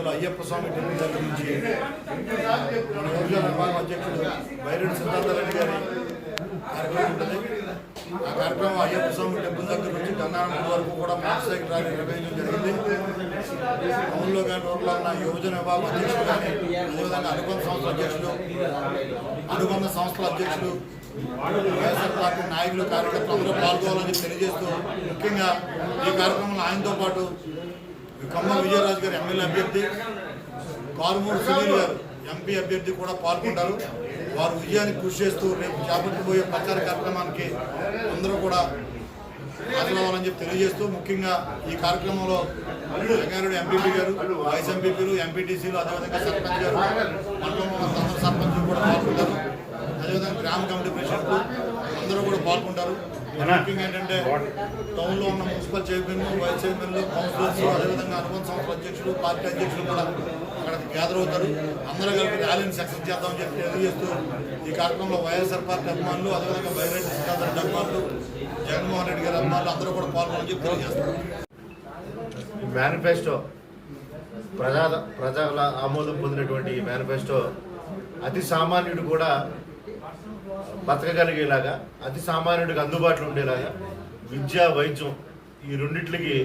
ఇరవైగూడెం అయ్యప్ప స్వామి temple దగ్గర నుంచి మన యువజన విభాగం అధ్యక్షుడు బైరెడ్డి సిద్ధార్థరెడ్డి గారి కార్యక్రమం ఉంటుంది. ఆ కార్యక్రమం అయ్యప్ప స్వామి టెంపుల్ దగ్గర నుంచి గంగారం వరకు కూడా మోటార్ సైకిల్ ర్యాలీ నిర్వహించడం జరిగింది. టౌన్లో కానీ రోడ్లో ఉన్న యువజన విభాగం అధ్యక్షుడు కానీ అదేవిధంగా అనుబంధ సంస్థల అధ్యక్షుడు అనుబంధ సంస్థల అధ్యక్షుడు వైఎస్ఆర్ పార్టీ నాయకులు కార్యకర్తలు అందరూ పాల్గొనాలని తెలియజేస్తూ ముఖ్యంగా ఈ కార్యక్రమంలో ఆయనతో పాటు ఖమ్మం విజయరాజు గారు ఎమ్మెల్యే అభ్యర్థి కారుమూరు సునీల్ గారు ఎంపీ అభ్యర్థి కూడా పాల్గొంటారు. వారు విజయానికి కృషి చేస్తూ రేపు చేపట్టబోయే ప్రచార కార్యక్రమానికి అందరూ కూడా హాజరవ్వాలని చెప్పి తెలియజేస్తూ ముఖ్యంగా ఈ కార్యక్రమంలో రంగారెడ్డి ఎంపీపీ గారు వైస్ ఎంపీపీలు ఎంపీటీసీలు అదేవిధంగా సర్పంచ్ గారు మండలంలో ఉన్న సర్పంచులు కూడా పాల్గొంటారు. అదేవిధంగా గ్రామ కమిటీ ప్రెసిడెంట్లు అందరూ కూడా పాల్గొంటారు. ముఖ్యంగా ఏంటంటే టౌన్లో ఉన్న మున్సిపల్ చైర్మన్ వైస్ చైర్మన్లు కౌన్సిలర్స్ అదేవిధంగా అనుబంధ సంస్థల అధ్యక్షులు పార్టీ అధ్యక్షులు కూడా అక్కడ గ్యాదర్ అవుతారు. అందరూ కలిపి ర్యాలీని సక్సెస్ చేద్దామని చెప్పి తెలియజేస్తూ ఈ కార్యక్రమంలో వైఎస్ఆర్ పార్టీ అభిమానులు అదేవిధంగా వైరెడ్డి సిద్ధార్థ అభిమానులు జగన్మోహన్ రెడ్డి గారి అభిమానులు అందరూ కూడా పాల్గొనని చెప్పి తెలియజేస్తారు ఈ మేనిఫెస్టో ప్రజా ప్రజల ఆమోదం పొందినటువంటి ఈ మేనిఫెస్టో అతి సామాన్యుడు కూడా బతకగలిగేలాగా అతి సామాన్యుడికి అందుబాటులో ఉండేలాగా విద్య వైద్యం ఈ రెండిట్లకి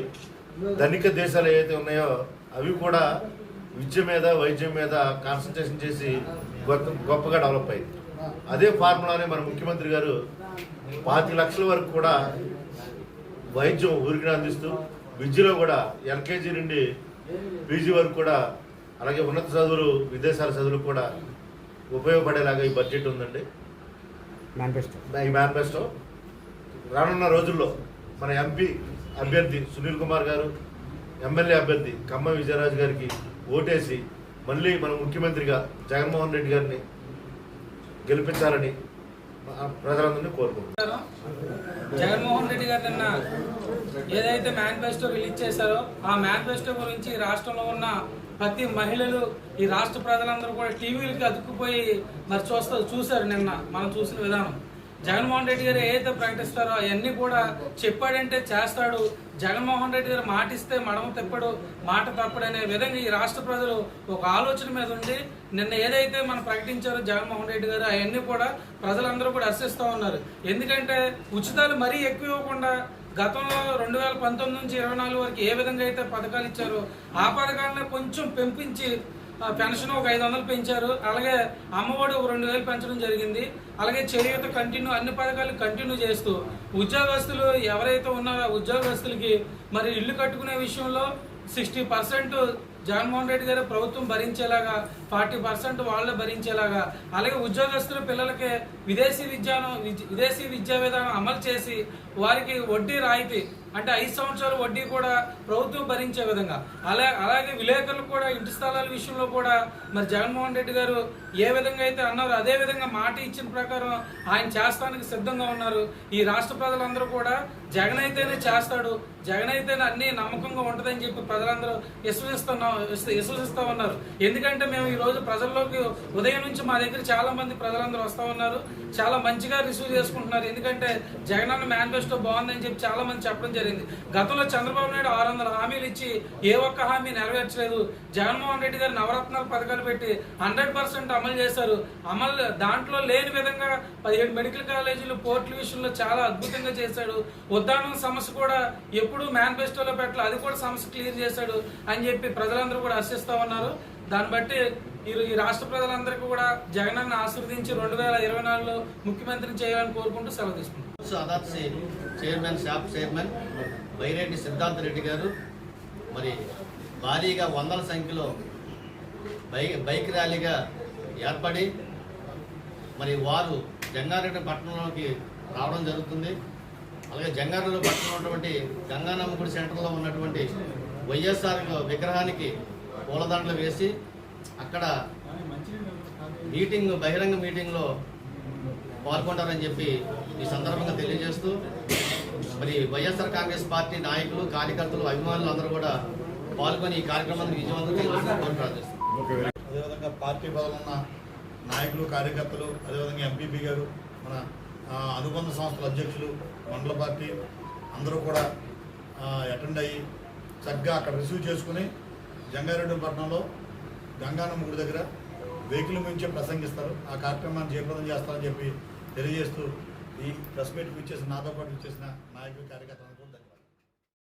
ధనిక దేశాలు ఏవైతే ఉన్నాయో అవి కూడా విద్య మీద వైద్యం మీద కాన్సన్ట్రేషన్ చేసి గొప్ప గొప్పగా డెవలప్ అయింది అదే ఫార్ములానే మన ముఖ్యమంత్రి గారు పాతి లక్షల వరకు కూడా వైద్యం ఊరికి అందిస్తూ విద్యలో కూడా ఎల్కేజీ నుండి పీజీ వరకు కూడా అలాగే ఉన్నత చదువులు విదేశాల చదువులు కూడా ఉపయోగపడేలాగా ఈ బడ్జెట్ ఉందండి. మేనిఫెస్టో ఈ మేనిఫెస్టో రానున్న రోజుల్లో మన ఎంపీ అభ్యర్థి సునీల్ కుమార్ గారు ఎమ్మెల్యే అభ్యర్థి కమ్మ విజయరాజు గారికి ఓటేసి మళ్ళీ మన ముఖ్యమంత్రిగా జగన్మోహన్ రెడ్డి గారిని గెలిపించాలని ప్రజలందరినీ కోరుకుంటున్నాను జగన్మోహన్ రెడ్డి గారు నిన్న ఏదైతే మేనిఫెస్టో రిలీజ్ చేశారో ఆ మేనిఫెస్టో గురించి రాష్ట్రంలో ఉన్న ప్రతి మహిళలు ఈ రాష్ట్ర ప్రజలందరూ కూడా టీవీలకి అతుక్కుపోయి మరి చూస్తారు చూశారు నిన్న మనం చూసిన విధానం. జగన్మోహన్ రెడ్డి గారు ఏదైతే ప్రకటిస్తారో అవన్నీ కూడా చెప్పాడంటే చేస్తాడు. జగన్మోహన్ రెడ్డి గారు మాటిస్తే మడమ తిప్పడు మాట తప్పడు అనే విధంగా ఈ రాష్ట్ర ప్రజలు ఒక ఆలోచన మీద ఉండి నిన్న ఏదైతే మనం ప్రకటించారో జగన్మోహన్ రెడ్డి గారు అవన్నీ కూడా ప్రజలందరూ కూడా హర్షిస్తూ ఉన్నారు. ఎందుకంటే ఉచితాలు మరీ ఎక్కువ ఇవ్వకుండా గతంలో రెండు వేల పంతొమ్మిది నుంచి ఇరవై నాలుగు వరకు ఏ విధంగా అయితే పథకాలు ఇచ్చారో ఆ పథకాలను కొంచెం పెంపించి పెన్షన్ ఒక ఐదు వందలు పెంచారు. అలాగే అమ్మఒడి ఒక రెండు వేలు పెంచడం జరిగింది. అలాగే చేయూత కంటిన్యూ అన్ని పథకాలు కంటిన్యూ చేస్తూ ఉద్యోగస్తులు ఎవరైతే ఉన్నారో ఉద్యోగస్తులకి మరి ఇల్లు కట్టుకునే విషయంలో సిక్స్టీ పర్సెంట్ జగన్మోహన్ రెడ్డి గారు ప్రభుత్వం భరించేలాగా ఫార్టీ పర్సెంట్ వాళ్ళే భరించేలాగా అలాగే ఉద్యోగస్తులు పిల్లలకి విదేశీ విద్యాను విద్య- విదేశీ విద్యా విధానం అమలు చేసి వారికి వడ్డీ రాయితీ అంటే ఐదు సంవత్సరాల వడ్డీ కూడా ప్రభుత్వం భరించే విధంగా. అలా అలాగే విలేకరులకు కూడా ఇంటి స్థలాల విషయంలో కూడా మరి జగన్మోహన్ రెడ్డి గారు ఏ విధంగా అయితే అన్నారో అదే విధంగా మాట ఇచ్చిన ప్రకారం ఆయన చేస్తానికి సిద్ధంగా ఉన్నారు. ఈ రాష్ట్ర ప్రజలందరూ కూడా జగన్ అయితేనే చేస్తాడు జగన్ అయితేనే అన్ని నమ్మకంగా ఉంటుందని చెప్పి ప్రజలందరూ విశ్వసిస్తున్నాం విశ్వసిస్తూ విశ్వసిస్తా ఉన్నారు. ఎందుకంటే మేము ఈ రోజు ప్రజల్లోకి ఉదయం నుంచి మా దగ్గర చాలా మంది ప్రజలందరూ వస్తూ ఉన్నారు. చాలా మంచిగా రిసీవ్ చేసుకుంటున్నారు. ఎందుకంటే జగన్ అన్న మేనిఫెస్టో బాగుందని చెప్పి చాలా మంది చెప్పడం జరిగింది. గతంలో చంద్రబాబు నాయుడు ఆరు వందల హామీలు ఇచ్చి ఏ ఒక్క హామీ నెరవేర్చలేదు. జగన్మోహన్ రెడ్డి గారు నవరత్నాలు పథకాలు పెట్టి హండ్రెడ్ పర్సెంట్ అమలు చేశారు. అమలు దాంట్లో లేని విధంగా పదిహేడు మెడికల్ కాలేజీలు పోర్టుల విషయంలో చాలా అద్భుతంగా చేశాడు. ఉద్దానం సమస్య కూడా ఎప్పుడు మేనిఫెస్టోలో పెట్టాలి అది కూడా సమస్య క్లియర్ చేశాడు అని చెప్పి ప్రజలందరూ కూడా హర్షిస్తూ ఉన్నారు. దాన్ని బట్టి ఈ ఈ రాష్ట్ర ప్రజలందరికీ కూడా జగనన్న ఆశీర్వదించి రెండు వేల ఇరవై నాలుగులో ముఖ్యమంత్రిని చేయాలని కోరుకుంటూ సెలవు తీసుకుంటాం అదాత్ chairman SAAP chairman Byreddy Siddhartha Reddy గారు. మరి భారీగా వందల సంఖ్యలో బైక్ బైక్ ర్యాలీగా ఏర్పడి మరి వారు జంగారెడ్డి పట్టణంలోకి రావడం జరుగుతుంది. అలాగే జంగారెడ్డి పట్టణంలో ఉన్నటువంటి గంగానమ్మ గుడి సెంటర్లో ఉన్నటువంటి వైఎస్ఆర్ విగ్రహానికి పూలదండలు వేసి అక్కడ మీటింగ్ బహిరంగ మీటింగ్లో పాల్గొంటారని చెప్పి ఈ సందర్భంగా తెలియజేస్తూ మరి వైఎస్ఆర్ కాంగ్రెస్ పార్టీ నాయకులు కార్యకర్తలు అభిమానులు అందరూ కూడా పాల్గొని ఈ కార్యక్రమాన్ని విజయవంతం అదేవిధంగా పార్టీ బదులున్న నాయకులు కార్యకర్తలు అదేవిధంగా ఎంపీపీ గారు మన అనుబంధ సంస్థల అధ్యక్షులు మండల పార్టీ అందరూ కూడా అటెండ్ అయ్యి చక్కగా అక్కడ రిసీవ్ చేసుకుని జంగారెడ్డి పట్టణంలో గంగానమ్మ గుడి దగ్గర వెహికల్ గురించే ప్రసంగిస్తారు. ఆ కార్యక్రమాన్ని జయప్రదం చేస్తారని చెప్పి తెలియజేస్తూ ఈ ప్రెస్ మీట్కి ఇచ్చేసిన నాతో పాటు ఇచ్చేసిన నాయకులు కార్యకర్తలు